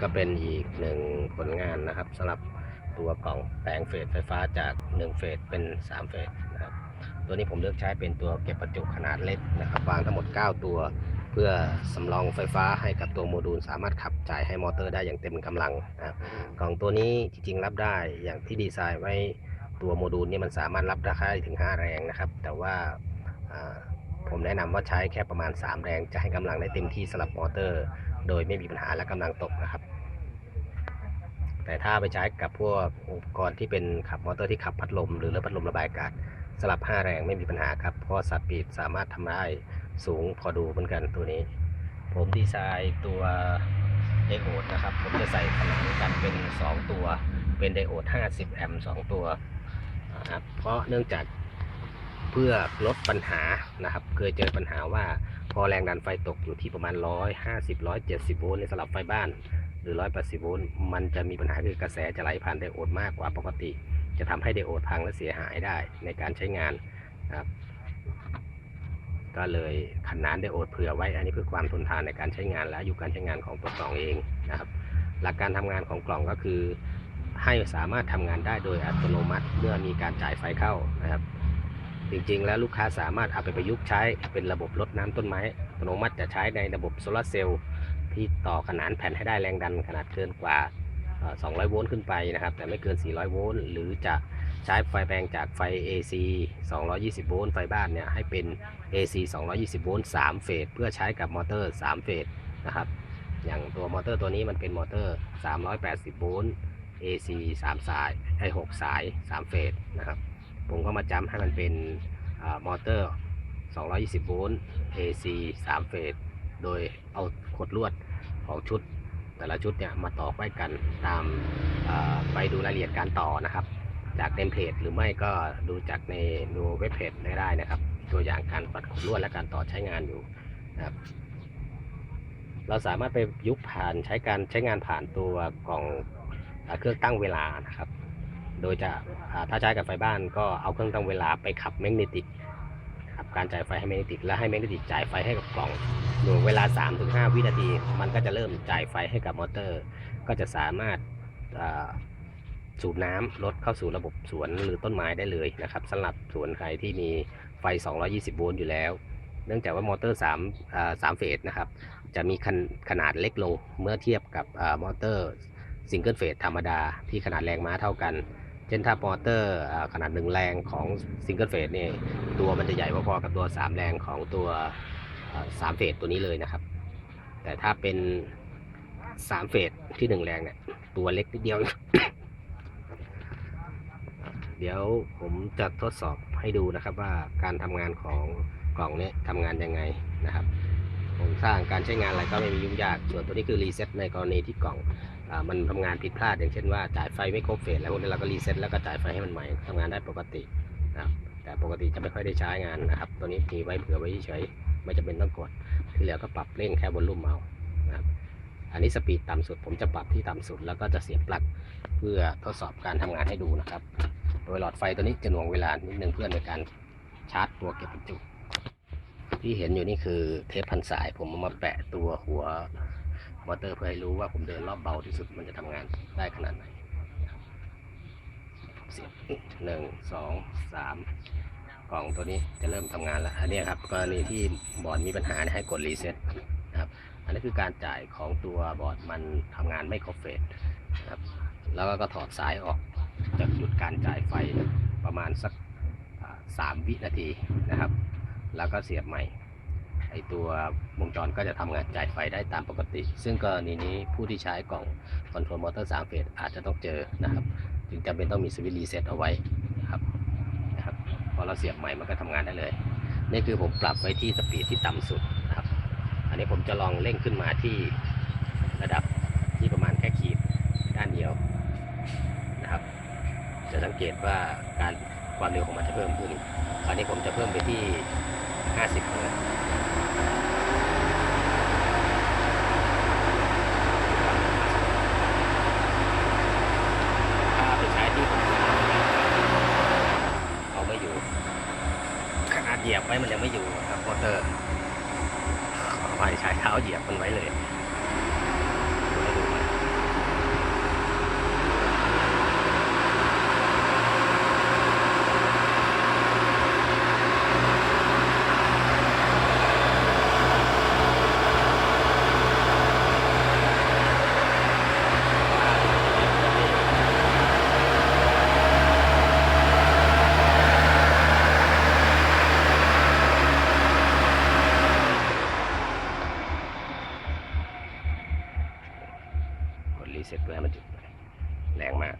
ก็เป็นอีกหนึ่งผลงานนะครับสำหรับตัวกล่องแปลงเฟสไฟฟ้าจาก 1 เฟสเป็น 3 เฟสนะครับตัวนี้ผมเลือกใช้เป็นตัวเก็บประจุขนาดเล็กนะครับวางทั้งหมด 9 ตัว เพื่อสำรองไฟฟ้าให้กับตัวโมดูล สามารถขับจ่ายให้มอเตอร์ได้อย่างเต็มกำลังนะครับกล่องตัวนี้จริงๆ รับได้อย่างที่ดีไซน์ไว้ตัวโมดูลนี่มันสามารถรับได้ถึง 5 แรงนะครับ แต่ว่าผมแนะนำว่าใช้แค่ประมาณ 3 แรงจะให้กำลังได้เต็มที่สำหรับมอเตอร์ โดยไม่มีปัญหาและกำลังตกนะครับ แต่ถ้าไปใช้กับพวกอุปกรณ์ที่เป็นขับมอเตอร์ที่ขับพัดลม หรือรถพัดลมระบายอากาศสลับ 5 แรงไม่มีปัญหาครับ เพราะสัตว์ปีกสามารถทำได้สูงพอดูเหมือนกันตัวนี้ ผมดีไซน์ตัวไดโอดนะครับ ผมจะใส่ขนานกันเป็น 2 ตัว เป็นไดโอด 50 แอมป์2ตัวนะครับเพราะเนื่องจาก เพื่อลดปัญหานะครับ เคยเจอปัญหาว่าพอแรงดันไฟตกอยู่ที่ประมาณ 150 170 โวลต์ในสลับไฟบ้าน หรือ 180 โวลต์มันจะมีปัญหาคือกระแสจะไหลผ่านไดโอดมากกว่าปกติ จะทำให้ไดโอดพังและเสียหายได้ในการใช้งานนะครับ ก็เลยขนน้นไดโอดเผื่อไว้ อันนี้เพื่อความทนทานในการใช้งานและอายุการใช้งานของตัวกล่องเองนะครับ หลักการทำงานของกล่องก็คือ ให้สามารถทำงานได้โดยอัตโนมัติเมื่อมีการจ่ายไฟเข้านะครับ จริงๆ แล้วลูกค้าสามารถเอาไปประยุกต์ใช้เป็นระบบรดน้ำต้นไม้อัตโนมัติจะใช้ในระบบโซลาเซลล์ที่ต่อขนานแผ่นให้ได้แรงดันขนาดเกินกว่า 200 โวลต์ขึ้นไปนะครับ แต่ไม่เกิน 400 โวลต์หรือจะใช้ไฟแปลงจากไฟ AC 220 โวลต์ไฟบ้านเนี่ยให้เป็น AC 220 โวลต์3เฟสเพื่อใช้กับมอเตอร์ 3 เฟสนะครับ อย่างตัวมอเตอร์ตัวนี้มันเป็นมอเตอร์ 380 โวลต์ AC 3 สายไอ้6สาย 3 เฟสนะครับ ผมก็มาจำให้มันเป็นอมอเตอร์ 220 โวลต์ AC 3 เฟส โดยเอาขดลวดของชุด แต่ละชุดเนี่ยมาต่อไว้กันตามไปดูรายละเอียดการต่อนะครับ จากเต็มเพจหรือไม่ก็ดูจากในดูเว็บเพจได้นะครับ ตัวอย่างการปัดขดลวดและการต่อใช้งานอยู่นะครับเราสามารถไปยุคผ่านใช้การใช้งานผ่านตัวกล่องเครื่องตั้งเวลานะครับ โดยจะถ้าใช้กับไฟบ้านก็เอาเครื่องตั้งเวลาไปขับแมกเนติกขับการจ่ายไฟให้แมกเนติกและให้แมกเนติกจ่ายไฟให้กับกล่องหน่วยเวลา 3-5 วินาที มันก็จะเริ่มจ่ายไฟให้กับมอเตอร์ ก็จะสามารถสูบน้ำลดเข้าสู่ระบบสวนหรือต้นไม้ได้เลยนะครับสำหรับสวนใครที่มีไฟ 220 โวลต์อยู่แล้ว เนื่องจากว่ามอเตอร์3า3เฟสนะครับ จะมีขนขนาดเล็กลงเมื่อเทียบกับอมอเตอร์ซิงเกิลเฟสธรรมดาที่ขนาดแรงม้าเท่ากัน เช่นถ้ามอเตอร์ขนาดหนึ่งแรงของซิงเกิลเฟสเนี่ยตัวมันจะใหญ่พอๆกับตัว 3 แรงของตัวอ่าสามเฟสตัวนี้เลยนะครับ แต่ถ้าเป็น 3 เฟสที่ 1 แรงเนี่ยตัวเล็กนิดเดียว เดี๋ยวผมจะทดสอบให้ดูนะครับว่าการทำงานของกล่องนี้ทำงานยังไงนะครับโครงสร้างการใช้งานอะไรก็ไม่มียุ่งยาก ส่วนตัวนี้คือรีเซ็ตในกรณีที่กล่อง มันทำงานผิดพลาดอย่างเช่นว่าจ่ายไฟไม่ครบเฟสแล้วพวกนี้เราก็รีเซ็ตแล้วก็จ่ายไฟให้มันใหม่ทำงานได้ปกตินะครับแต่ปกติจะไม่ค่อยได้ใช้งานนะครับ ตัวนี้มีไว้เผื่อไว้เฉยไม่จำเป็นต้องกด ที่เหลือก็ปรับเร่งแค่วอลลุ่มเอานะครับอันนี้สปีดต่ำสุดผมจะปรับที่ต่ำสุดแล้วก็จะเสียบปลั๊กเพื่อทดสอบการทำงานให้ดูนะครับ โดยหลอดไฟตัวนี้จะหน่วงเวลานิดนึงเพื่อในการชาร์จตัวเก็บประจุที่เห็นอยู่นี่คือเทปพันสายผมเอามาแปะตัวหัว มอเตอร์เพื่อให้รู้ว่าผมเดินรอบเบาที่สุดมันจะทำงานได้ขนาดไหนเสียบหนึ่งสองสามกล่องตัวนี้จะเริ่มทำงานแล้ว อันนี้ครับกรณีที่บอร์ดมีปัญหาให้กดรีเซ็ตนะครับอันนี้คือการจ่ายของตัวบอร์ดมันทำงานไม่ครบเฟสนะครับแล้วก็ถอดสายออกจะหยุดการจ่ายไฟประมาณสักสามวินาทีนะครับ แล้วก็เสียบใหม่ ไอตัววงจรก็จะทำงานจ่ายไฟได้ตามปกติ ซึ่งกรณีนี้ผู้ที่ใช้กล่องคอนโทรลมอเตอร์3เฟสอาจจะต้องเจอนะครับ จึงจำเป็นต้องมีสวิตช์รีเซ็ตเอาไว้นะครับนะครับพอเราเสียบใหม่มันก็ทำงานได้เลย นี่คือผมปรับไว้ที่สปีดที่ต่ำสุดนะครับ อันนี้ผมจะลองเร่งขึ้นมาที่ระดับที่ประมาณแค่ขีดด้านเดียวนะครับ จะสังเกตว่าการ ความเร็วของมันจะเพิ่มขึ้นคราวนี้ผมจะเพิ่มไปที่ 50เฮิร์ตถ้าไปใช้ที่ผมเอาไม่อยู่ ขนาดเหยียบไว้มันยังไม่อยู่ครับมอเตอร์ขอไปใช้เท้าเหยียบมันไว้เลย เสร็จเพื่อให้มันจุดแรงมาก